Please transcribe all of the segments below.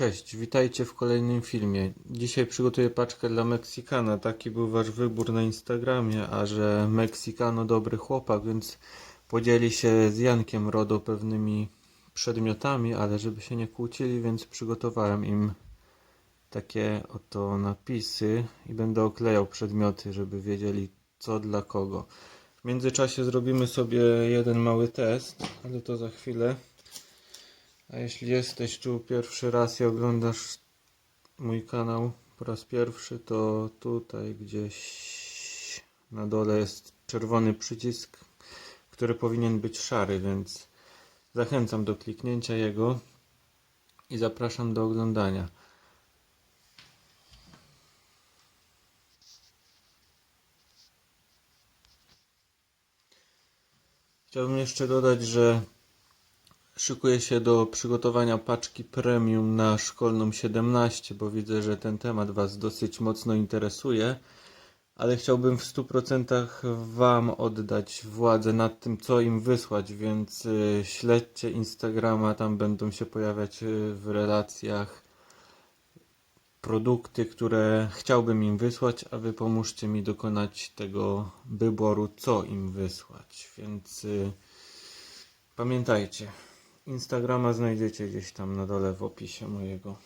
Cześć, witajcie w kolejnym filmie. Dzisiaj przygotuję paczkę dla Meksykana. Taki był wasz wybór na Instagramie, a że Meksykano dobry chłopak, więc podzieli się z Jankiem Rodo pewnymi przedmiotami, ale żeby się nie kłócili, więc przygotowałem im takie oto napisy i będę oklejał przedmioty, żeby wiedzieli co dla kogo. W międzyczasie zrobimy sobie jeden mały test, ale to za chwilę. A jeśli jesteś tu pierwszy raz i oglądasz mój kanał po raz pierwszy, to tutaj gdzieś na dole jest czerwony przycisk, który powinien być szary, więc zachęcam do kliknięcia jego i zapraszam do oglądania. Chciałbym jeszcze dodać, że Szykuję się do przygotowania paczki premium na szkolną 17, bo widzę, że ten temat Was dosyć mocno interesuje, ale chciałbym w 100% Wam oddać władzę nad tym, co im wysłać, więc y, śledźcie Instagrama, tam będą się pojawiać y, w relacjach produkty, które chciałbym im wysłać, a Wy pomóżcie mi dokonać tego wyboru, co im wysłać, więc y, pamiętajcie. Instagrama znajdziecie gdzieś tam na dole w opisie mojego.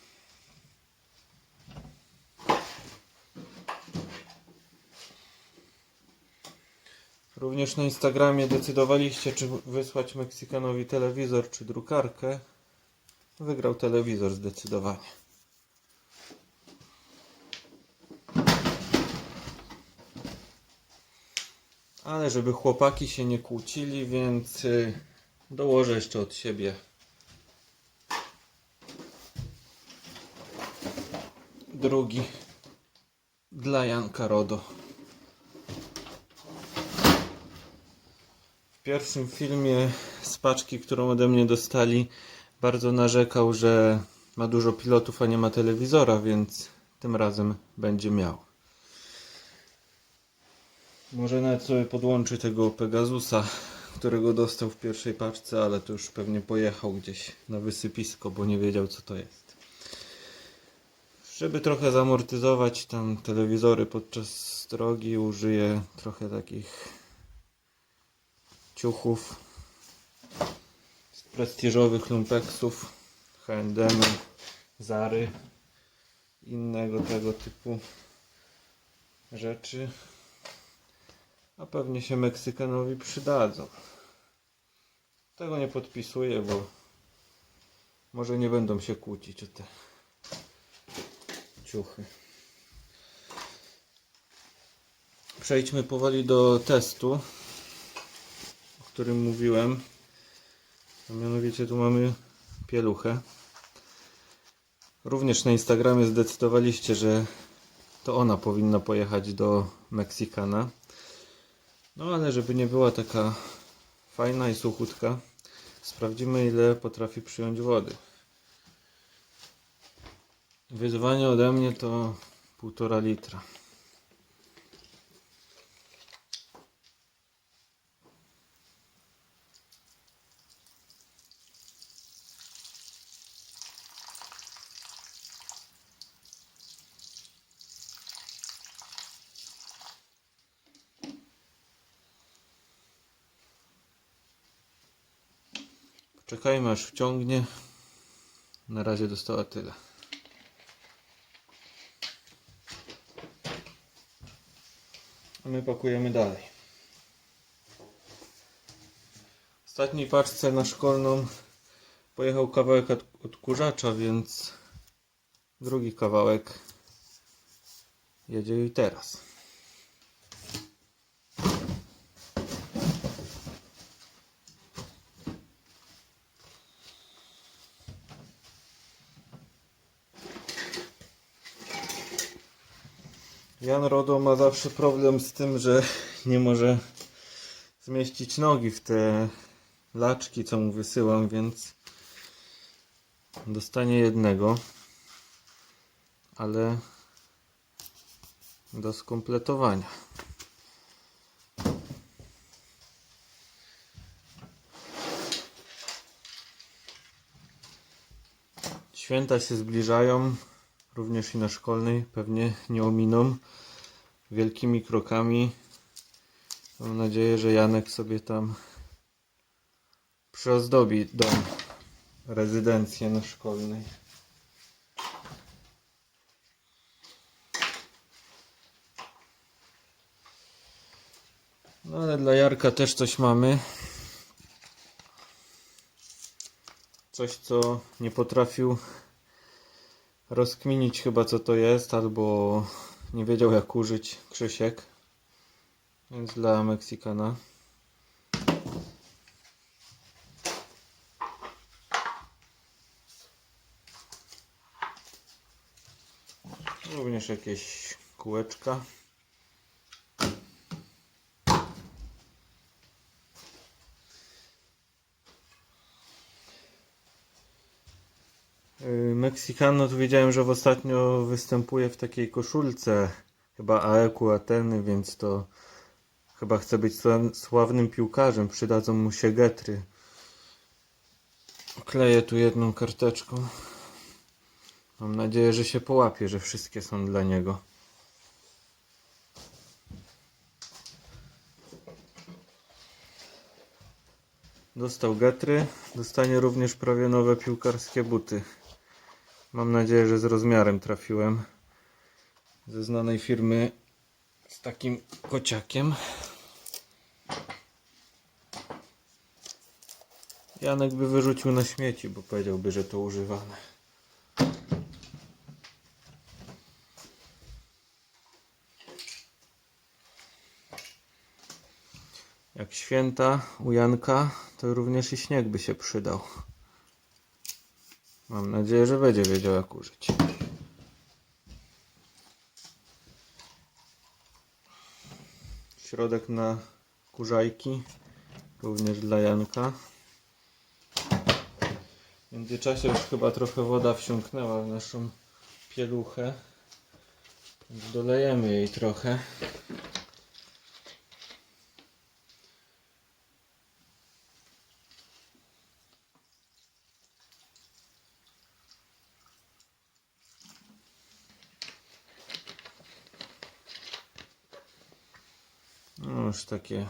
Również na Instagramie decydowaliście, czy wysłać Meksykanowi telewizor, czy drukarkę. Wygrał telewizor zdecydowanie. Ale żeby chłopaki się nie kłócili, więc y, dołożę jeszcze od siebie drugi dla Janka Rodo. W pierwszym filmie z paczki, którą ode mnie dostali, bardzo narzekał, że ma dużo pilotów, a nie ma telewizora, więc tym razem będzie miał. Może nawet sobie podłączy tego Pegasusa, którego dostał w pierwszej paczce, ale to już pewnie pojechał gdzieś na wysypisko, bo nie wiedział co to jest. Żeby trochę zamortyzować tam telewizory podczas drogi, użyję trochę takich ciuchów z prestiżowych lumpeksów, H&M, Zary, innego tego typu rzeczy. A pewnie się Meksykanowi przydadzą. Tego nie podpisuję, bo może nie będą się kłócić o te ciuchy. Przejdźmy powoli do testu, o którym mówiłem. A mianowicie tu mamy pieluchę. Również na Instagramie zdecydowaliście, że to ona powinna pojechać do Meksykana. No ale żeby nie była taka fajna i suchutka, sprawdzimy ile potrafi przyjąć wody. Wyzwanie ode mnie to półtora litra. Czekajmy aż wciągnie. Na razie dostała tyle. A my pakujemy dalej. W ostatniej paczce na szkolną pojechał kawałek od- odkurzacza, więc drugi kawałek jedzie i teraz. Jan Rodo ma zawsze problem z tym, że nie może zmieścić nogi w te laczki, co mu wysyłam, więc dostanie jednego, ale do skompletowania. Święta się zbliżają, również i na szkolnej, pewnie nie ominą. Wielkimi krokami. Mam nadzieję, że Janek sobie tam przyozdobi dom, rezydencję na szkolnej. No ale dla Jarka też coś mamy. Coś, co nie potrafił rozkminić chyba co to jest, albo nie wiedział jak użyć Krzysiek. Więc dla Meksykana. Również jakieś kółeczka. Meksykano tu wiedziałem, że w ostatnio występuje w takiej koszulce chyba AEQ Ateny, więc to chyba chce być sław- sławnym piłkarzem. Przydadzą mu się getry. Kleję tu jedną karteczką. Mam nadzieję, że się połapie, że wszystkie są dla niego. Dostał getry, dostanie również prawie nowe piłkarskie buty. Mam nadzieję, że z rozmiarem trafiłem. Ze znanej firmy z takim kociakiem. Janek by wyrzucił na śmieci, bo powiedziałby, że to używane. Jak święta u Janka, to również i śnieg by się przydał. Mam nadzieję, że będzie wiedział jak użyć. Środek na kurzajki, również dla Janka. W międzyczasie już chyba trochę woda wsiąknęła w naszą pieluchę. Dolejemy jej trochę. No już takie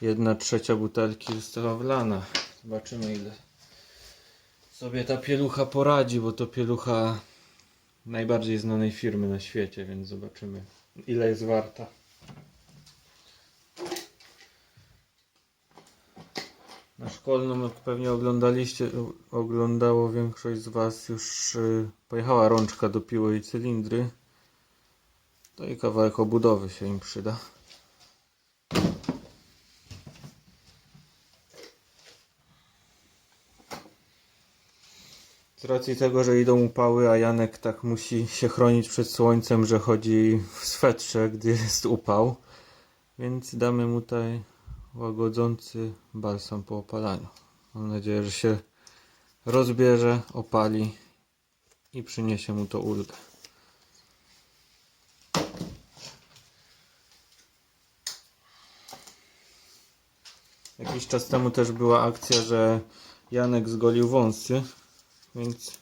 jedna trzecia butelki została wlana. Zobaczymy ile sobie ta pielucha poradzi, bo to pielucha najbardziej znanej firmy na świecie, więc zobaczymy ile jest warta. Na szkolną, pewnie oglądaliście, oglądało większość z Was, już y, pojechała rączka do piły i cylindry. To i kawałek obudowy się im przyda. Z racji tego, że idą upały, a Janek tak musi się chronić przed słońcem, że chodzi w swetrze, gdy jest upał, więc damy mu tutaj łagodzący balsam po opalaniu. Mam nadzieję, że się rozbierze, opali i przyniesie mu to ulgę. Jakiś czas temu też była akcja, że Janek zgolił wąsy, więc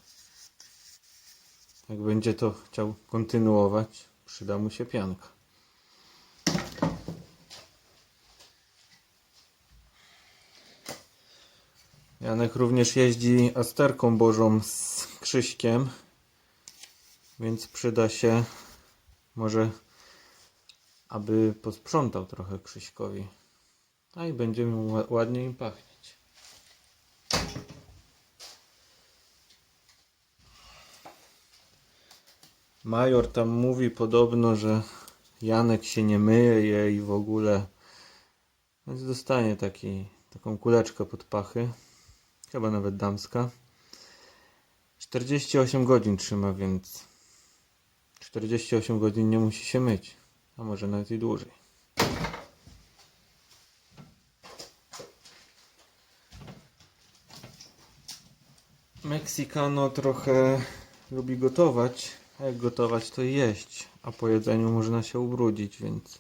jak będzie to chciał kontynuować, przyda mu się pianka. Janek również jeździ Asterką Bożą z Krzyśkiem, więc przyda się może, aby posprzątał trochę Krzyśkowi. I będzie mu im pachnieć. Major tam mówi podobno, że Janek się nie myje i w ogóle. Więc dostanie taki, taką kuleczkę pod pachy. Chyba nawet damska. 48 godzin trzyma, więc 48 godzin nie musi się myć. A może nawet i dłużej. Mexicano trochę lubi gotować, a jak gotować to jeść, a po jedzeniu można się ubrudzić, więc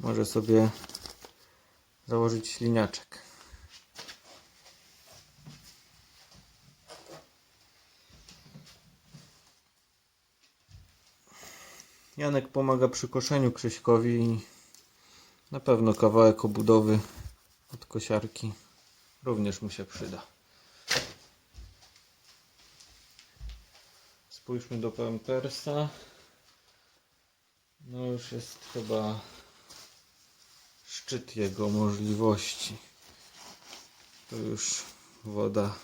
może sobie założyć śliniaczek. Janek pomaga przy koszeniu Krzyśkowi i na pewno kawałek obudowy od kosiarki również mu się przyda. Spójrzmy do Pampersa. No już jest chyba szczyt jego możliwości. To już woda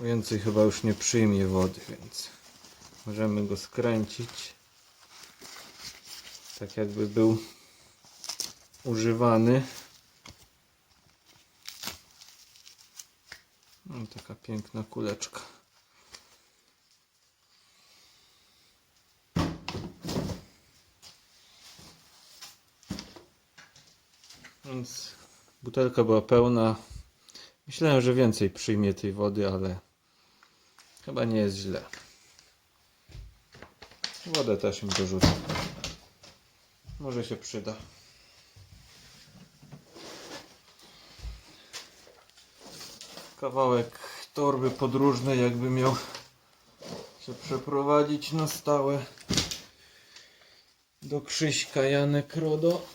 więcej chyba już nie przyjmie wody, więc możemy go skręcić. Tak jakby był używany. No, taka piękna kuleczka. Więc butelka była pełna. Myślałem, że więcej przyjmie tej wody, ale chyba nie jest źle. Wodę też mi dorzucę. Może się przyda. Kawałek torby podróżnej, jakby miał się przeprowadzić na stałe do Krzyśka Janek Rodo.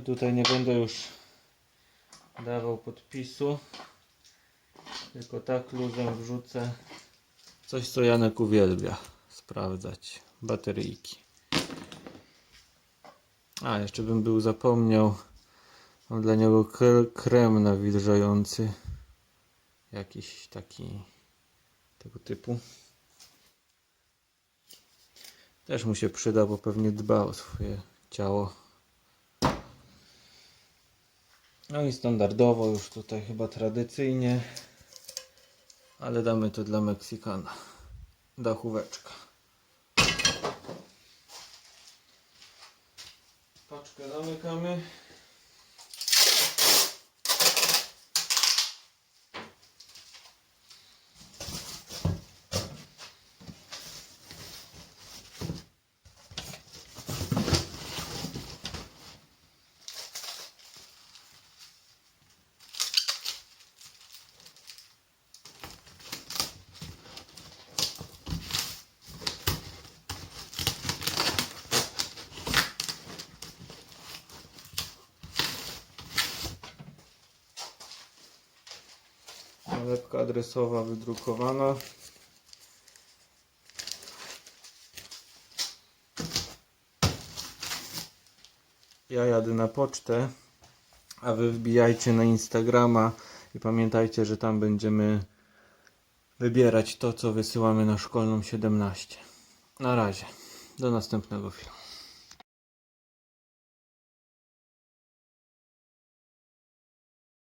Oj, tutaj nie będę już dawał podpisu. Tylko tak luzem wrzucę. Coś co Janek uwielbia sprawdzać. Bateryjki. A, jeszcze bym był zapomniał. Mam dla niego kre- krem nawilżający. Jakiś taki tego typu. Też mu się przyda, bo pewnie dba o swoje ciało. No i standardowo już tutaj chyba tradycyjnie, ale damy to dla Meksykana. Dachóweczka. Paczkę zamykamy. Nalepka adresowa wydrukowana. Ja jadę na pocztę, a wy wbijajcie na Instagrama i pamiętajcie, że tam będziemy wybierać to, co wysyłamy na szkolną 17. Na razie. Do następnego filmu.